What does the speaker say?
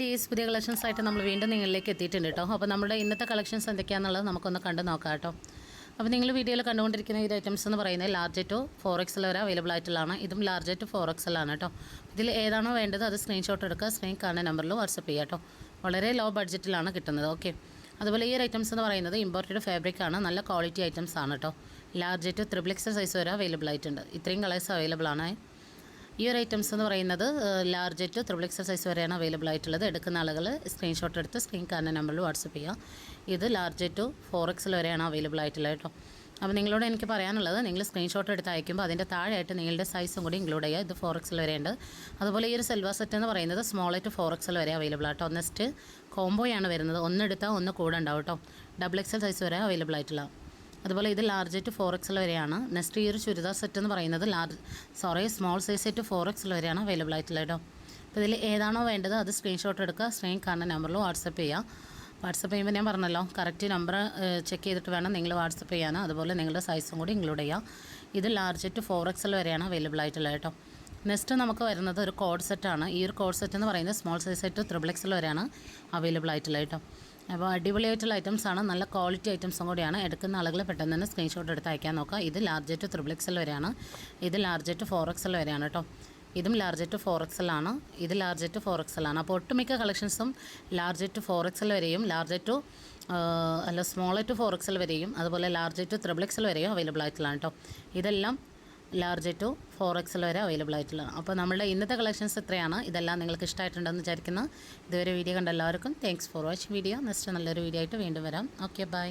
ഡീസ് പുതിയ കളക്ഷൻസ് ആയിട്ട് നമ്മൾ വീണ്ടും നിങ്ങളിലേക്ക് എത്തിയിട്ടുണ്ട് കേട്ടോ. അപ്പോൾ നമ്മുടെ ഇന്നത്തെ കളക്ഷൻസ് എന്തൊക്കെയാണെന്നുള്ളത് നമുക്കൊന്ന് കണ്ടു നോക്കാം കേട്ടോ. അപ്പോൾ നിങ്ങൾ വീഡിയോയിൽ കണ്ടുകൊണ്ടിരിക്കുന്ന ഈ ഐറ്റംസ് എന്ന് പറയുന്നത് ലാർജ് ടു ഫോർ എക്സൽ വരെ അവൈലബിൾ ആയിട്ടുള്ളതാണ്. ഇതും ലാർജ് ടു ഫോർ ആണ് കേട്ടോ. ഇതിൽ ഏതാണോ വേണ്ടത് അത് സ്ക്രീൻഷോട്ട് എടുക്കുക. സ്ക്രീൻ കാണുന്ന നമ്പറിൽ വാട്സപ്പ് ചെയ്യുക കേട്ടോ. വളരെ ലോ ബഡ്ജറ്റിലാണ് കിട്ടുന്നത്. ഓക്കെ അതുപോലെ ഈ ഐറ്റംസ് എന്ന് പറയുന്നത് ഇമ്പോർട്ടഡ് ഫാബ്രിക് ആണ്. നല്ല ക്വാളിറ്റി ഐറ്റംസ് ആണ് കേട്ടോ. Large to triple XL size വരെ അവൈലബിൾ ആയിട്ടുണ്ട്. ഇത്രയും കളേഴ്സ് അവൈലബിൾ ആണ്. ഈ ഒരു ഐറ്റംസ് എന്ന് പറയുന്നത് large to triple XL size വരെയാണ് അവൈലബിൾ ആയിട്ടുള്ളത്. എടുക്കുന്ന ആളുകൾ സ്ക്രീൻഷോട്ട് എടുത്ത് സ്ക്രീൻ കാർഡിന്റെ നമ്പറിൽ വാട്സപ്പ് ചെയ്യുക ഇത് ലാർജ് ടു ഫോർ എക്സൽ വരെയാണ് അവൈലബിൾ ആയിട്ടുള്ളത് കേട്ടോ അപ്പോൾ നിങ്ങളോട് എനിക്ക് പറയാനുള്ളത് നിങ്ങൾ സ്ക്രീൻഷോട്ട് എടുത്ത് അയക്കുമ്പോൾ അതിന്റെ താഴെയായിട്ട് നിങ്ങളുടെ സൈസും കൂടി ഇൻക്ലൂഡ് ചെയ്യുക. ഇത് ഫോർ എക്സൽ വരെയുണ്ട്. അതുപോലെ ഈ ഒരു സെൽവാ സെറ്റ് എന്ന് പറയുന്നത് സ്മോൾ ടു ഫോർ എക്സൽ വരെ അവൈലബിൾ ആട്ടോ നെക്സ്റ്റ് കോംബോയാണ് വരുന്നത്. ഒന്നെടുത്താൽ ഒന്ന് കൂടെ ഉണ്ടാവും കേട്ടോ ഡബിൾ എക്സൽ സൈസ് വരെ അവൈലബിൾ ആയിട്ടുള്ള അതുപോലെ ഇത് ലാർജ് ടു ഫോർ എക്സൽ വരെയാണ്. നെക്സ്റ്റ് ഈ ഒരു ചുരിദാർ സെറ്റ് എന്ന് പറയുന്നത് large sorry small size to four XL വരെയാണ് അവൈലബിൾ ആയിട്ടുള്ളത് കേട്ടോ അപ്പോൾ ഇതിൽ ഏതാണോ വേണ്ടത് അത് സ്ക്രീൻഷോട്ട് എടുക്കുക. സ്ക്രീൻ കാണുന്ന നമ്പറിൽ വാട്സപ്പ് ചെയ്യുക. വാട്സപ്പ് ചെയ്യുമ്പോൾ ഞാൻ പറഞ്ഞല്ലോ കറക്റ്റ് നമ്പർ ചെക്ക് ചെയ്തിട്ട് വേണം നിങ്ങൾ വാട്സപ്പ് ചെയ്യാൻ. അതുപോലെ നിങ്ങളുടെ സൈസും കൂടി ഇൻക്ലൂഡ് ചെയ്യുക. ഇത് ലാർജ് ടു ഫോർ എക്സൽ വരെയാണ് അവൈലബിൾ ആയിട്ടുള്ളത് കേട്ടോ നെക്സ്റ്റ് നമുക്ക് വരുന്നത് ഒരു കോഡ് സെറ്റാണ് ഈ ഒരു കോഡ് സെറ്റ് എന്ന് പറയുന്നത് small size set triple XL വരെയാണ് അവൈലബിൾ ആയിട്ടുള്ളത് കേട്ടോ അപ്പോൾ അടിപൊളിയായിട്ടുള്ള ആണ്. നല്ല ക്വാളിറ്റി ഐറ്റംസും കൂടിയാണ്. എടുക്കുന്ന ആളുകൾ പെട്ടെന്ന് തന്നെ സ്ക്രീൻഷോട്ട് എടുത്ത് അയക്കാൻ നോക്കുക. ഇത് ലാർജ് ടു ത്രിബിൾ എക്സൽ വരെയാണ്. ഇത് ലാർജ് ടു ഫോർ എക്സൽ വരെയാണ് കേട്ടോ. ഇതും ലാർജ് ടു ഫോർ എക്സലാണ് ഇത് ലാർജ് ടു ഫോർ എക്സലാണ് അപ്പോൾ ഒട്ടുമിക്ക കളക്ഷൻസും ലാർജ് ടു ഫോർ എക്സൽ വരെയും ലാർജ് ടു അല്ല സ്മോൾ ടു ഫോർ എക്സൽ വരെയും അതുപോലെ ലാർജ് ടു ത്രിബിൾ എക്സൽ വരെയും അവൈലബിൾ ആയിട്ടുള്ളതാണ് കേട്ടോ. ഇതെല്ലാം ലാർജ് ടു ഫോർ എക്സൽ വരെ അവൈലബിൾ ആയിട്ടുള്ളതാണ് അപ്പോൾ നമ്മുടെ ഇന്നത്തെ കളക്ഷൻസ് ഇത്രയാണ് ഇതെല്ലാം നിങ്ങൾക്ക് ഇഷ്ടമായിട്ടുണ്ടെന്ന് വിചാരിക്കുന്നു. ഇതുവരെ വീഡിയോ കണ്ട എല്ലാവർക്കും thanks for watching video next നല്ലൊരു വീഡിയോ ആയിട്ട് വീണ്ടും വരാം. Okay bye